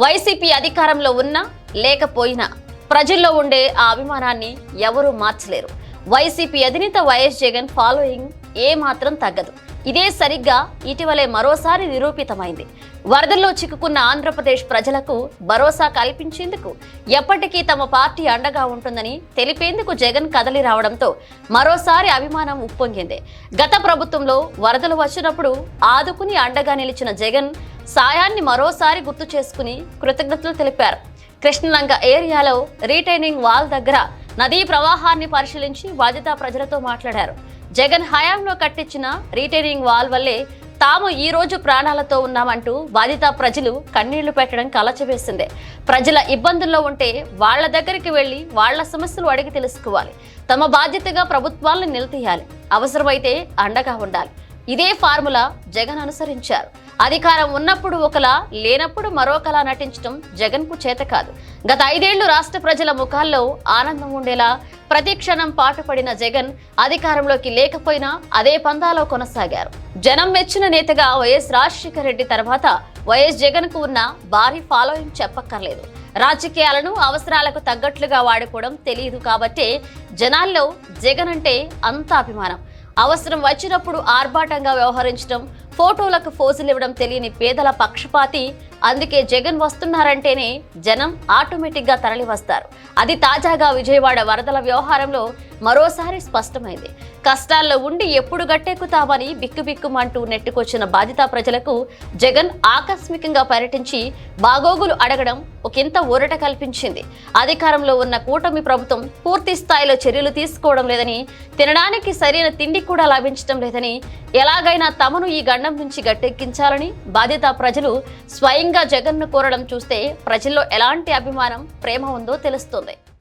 YCP అధికారంలో ఉన్నా లేకపోయినా ప్రజల్లో ఉండే ఆ అభిమానాన్ని ఎవరూ మార్చలేరు. వైసీపీ అధినేత వైఎస్ జగన్ ఫాలోయింగ్ ఏమాత్రం తగ్గదు. ఇదే సరిగ్గా ఇటీవలే మరోసారి నిరూపితమైంది. వరదల్లో చిక్కుకున్న ఆంధ్రప్రదేశ్ ప్రజలకు భరోసా కల్పించేందుకు ఎప్పటికీ తమ పార్టీ అండగా ఉంటుందని తెలిపేందుకు జగన్ కదలి రావడంతో మరోసారి అభిమానం ఉప్పొంగింది. గత ప్రభుత్వంలో వరదలు వచ్చినప్పుడు ఆదుకుని అండగా నిలిచిన జగన్ సాయాన్ని మరోసారి గుర్తు చేసుకుని కృతజ్ఞతలు తెలిపారు. కృష్ణలంక ఏరియాలో రీటైనింగ్ వాల్ దగ్గర నదీ ప్రవాహాన్ని పరిశీలించి బాధిత ప్రజలతో మాట్లాడారు. జగన్ హయాంలో కట్టించిన రీటైనింగ్ వాల్ వల్లే తాము ఈ రోజు ప్రాణాలతో ఉన్నామంటూ బాధిత ప్రజలు కన్నీళ్ళు పెట్టడం కలచవేసిందే. ప్రజల ఇబ్బందుల్లో ఉంటే వాళ్ళ దగ్గరికి వెళ్ళి వాళ్ళ సమస్యలు అడిగి తెలుసుకోవాలి. తమ బాధ్యతగా ప్రభుత్వాలను నిలదీయాలి అవసరమైతే అండగా ఉండాలి. ఇదే ఫార్ములా జగన్ అనుసరించారు. అధికారం ఉన్నప్పుడు ఒకలా లేనప్పుడు మరొకలా నటించడం జగన్కు చేత కాదు. గత ఐదేళ్ళు రాష్ట్ర ప్రజల ముఖాల్లో ఆనందం ఉండేలా ప్రతి క్షణం పాటుపడిన జగన్ అధికారంలోకి లేకపోయినా అదే పందాలో కొనసాగారు. జనం మెచ్చిన నేతగా వైఎస్ రాజశేఖర రెడ్డి తర్వాత వైఎస్ జగన్కు ఉన్న భారీ ఫాలోయింగ్ చెప్పక్కర్లేదు. రాజకీయాలను అవసరాలకు తగ్గట్లుగా వాడుకోవడం తెలియదు కాబట్టే జనాల్లో జగన్ అంటే అంత అభిమానం. అవసరం వచ్చినప్పుడు ఆర్భాటంగా వ్యవహరించడం ఫోటోలకు ఫోజులు ఇవ్వడం తెలియని పేదల పక్షపాతి. అందుకే జగన్ వస్తున్నారంటేనే జనం ఆటోమేటిక్గా తరలి వస్తారు అది తాజాగా విజయవాడ వరదల వ్యవహారంలో మరోసారి స్పష్టమైంది. కష్టాల్లో ఉండి ఎప్పుడు గట్టెక్కుతామని బిక్కుబిక్కుమంటూ నెట్టుకొచ్చిన బాధిత ప్రజలకు జగన్ ఆకస్మికంగా పర్యటించి బాగోగులు అడగడం ఒకంత ఊరట కల్పించింది. అధికారంలో ఉన్న కూటమి ప్రభుత్వం పూర్తి స్థాయిలో చర్యలు తీసుకోవడం లేదని తినడానికి సరైన తిండి కూడా లభించడం లేదని ఎలాగైనా తమను ఈ గండం నుంచి గట్టెక్కించాలని బాధిత ప్రజలు స్వయంగా జగన్ను కోరడం చూస్తే ప్రజల్లో ఎలాంటి అభిమానం ప్రేమ ఉందో తెలుస్తుంది.